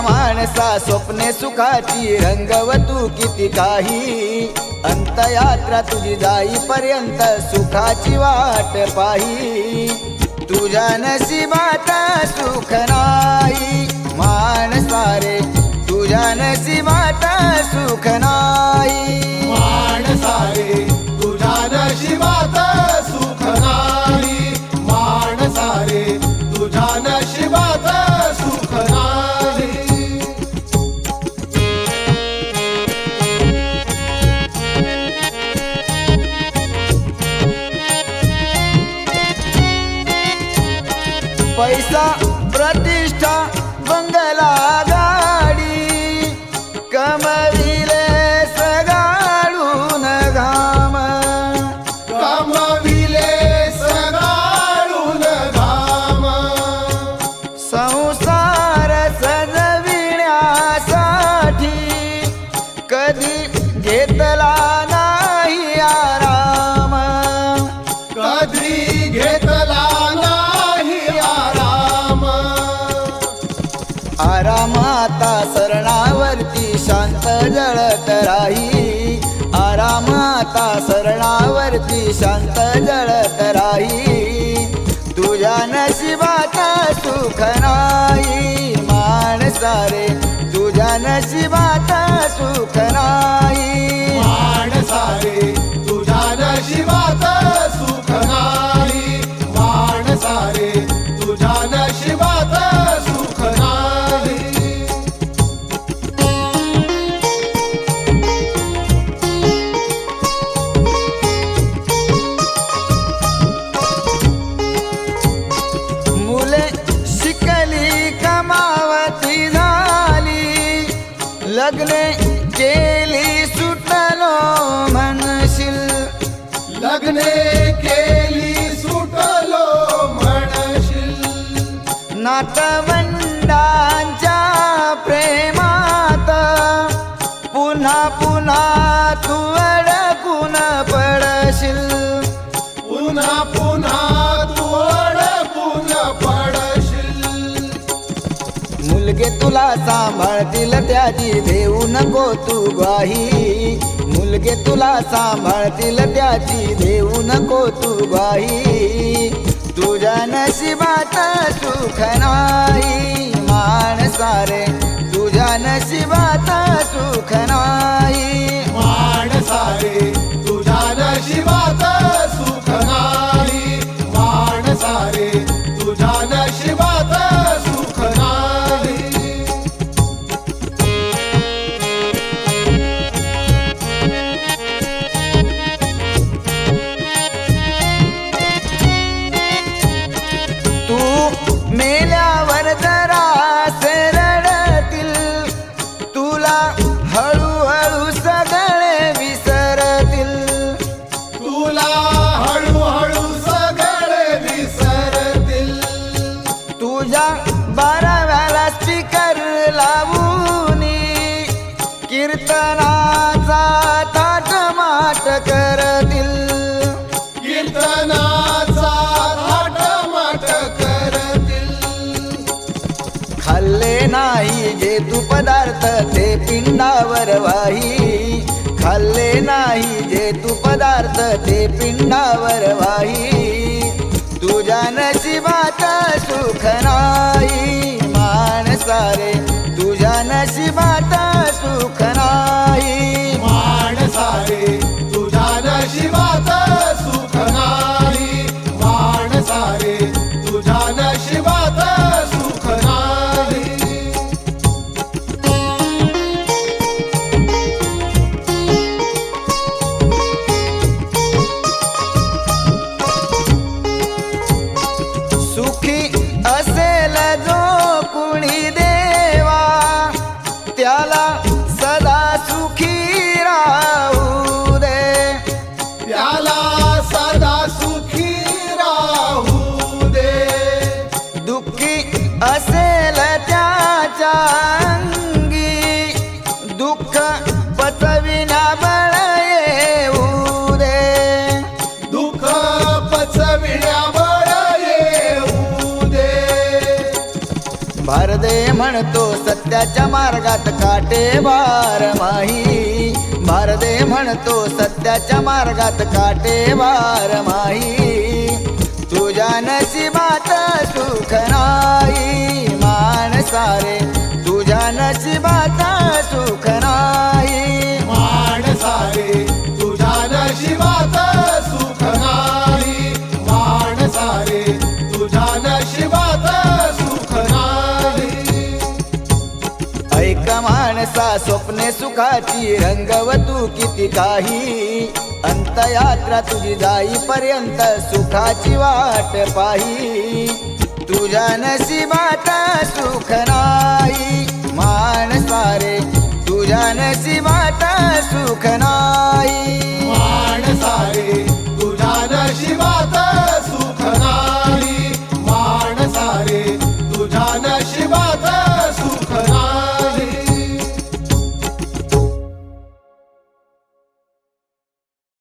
माणसा स्वप्ने सुखाची रंगव तू किती काही. अंतयात्रा तुझी जाईपर्यंत सुखाची वाट पाही. तुझ्या नशिबात सुख नाही. माणसारे तुझ्या नशिबात सुख नाही. माणसारे तुझ्या नशिबात सुख नाही. माणसारे तुझ्या नशिबात सुख नाही. पैसा प्रतिष्ठा जळत राही. आरामाता सरणावरती शांत जळत राही. तुझ्या नशिबात सुख नाही. माणसारे तुझ्या नशिबात सुख नाही. लग्ने केली सुटलो म्हणशील. लग्ने केली सुटलो म्हणशील. नातवंडांच्या तुला सांभाळतील त्याची देऊ नको तू ग्वाही. मुलगे तुला सांभाळतील त्याची देऊ नको तू ग्वाही. तुझ्या नशिबात सुख नाही माणसारे. तुझ्या नशिबात सुख नाही. कीर्तनाचा ताट माट करतील. कीर्तनाचा थाटमाट करतील. खाल्ले नाही जे तू पदार्थ ते पिंडावर वाही. खाल्ले नाही जे तू पदार्थ ते पिंडावर वाही. तुझ्या नशिबात सुख नाही माणसारे तुझ्या नशिबात सदा सुखी राहू दे. त्याला सदा सुखी राहू दे. दुःखी असेल त्याच्या भारदे म्हणतो सत्याच्या मार्गात काटे बार माही. भारदे म्हणतो सत्याच्या मार्गात काटे बार माही. तुझ्या नशिबात सुख नाही मान सारे तुझ्या नशिबात सुख ऐक माणसा स्वप्ने सुखाची रंगव तू किती काही. अंतयात्रा तुझी जाईपर्यंत सुखाची वाट पाही. तुझ्या नशिबात सुख नाही. माणसारे तुझ्या नशिबात सुख नाही.